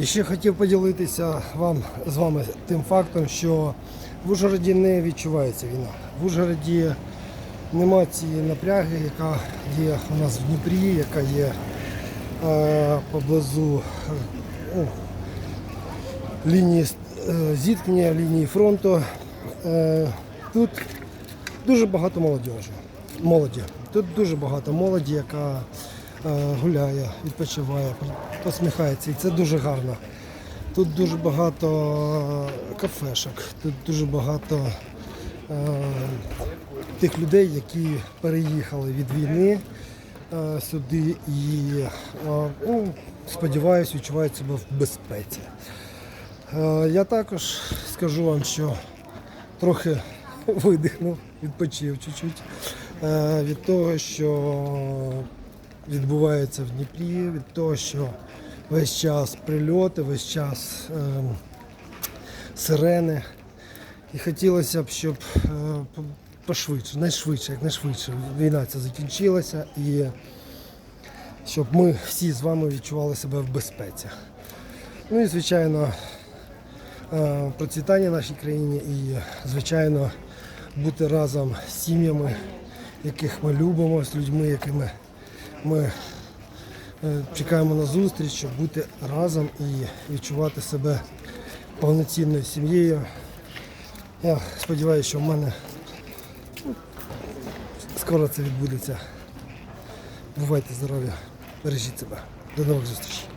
І ще хотів поділитися вам, з вами тим фактом, що в Ужгороді не відчувається війна. В Ужгороді нема цієї напряги, яка є у нас в Дніпрі, яка є е, поблизу е, ну, лінії е, зіткнення, лінії фронту. Е, тут дуже багато молодіжі. молоді. Тут дуже багато молоді, яка гуляє, відпочиває, посміхається. І це дуже гарно. Тут дуже багато кафешок, тут дуже багато е, тих людей, які переїхали від війни е, сюди і е, ну, сподіваюся, відчувають себе в безпеці. Е, Я також скажу вам, що трохи видихнув, відпочив чуть-чуть е, від того, що відбувається в Дніпрі, від того, що весь час прильоти, весь час е, сирени. І хотілося б, щоб е, пошвидше, найшвидше, якнайшвидше війна ця закінчилася і щоб ми всі з вами відчували себе в безпеці. Ну і звичайно, е, процвітання нашій країні і, звичайно, бути разом з сім'ями, яких ми любимо, з людьми, якими ми е, чекаємо на зустріч, щоб бути разом і відчувати себе повноцінною сім'єю. Я сподіваюся, що в мене ну, скоро це відбудеться. Бувайте здорові, бережіть себе. До нових зустрічей.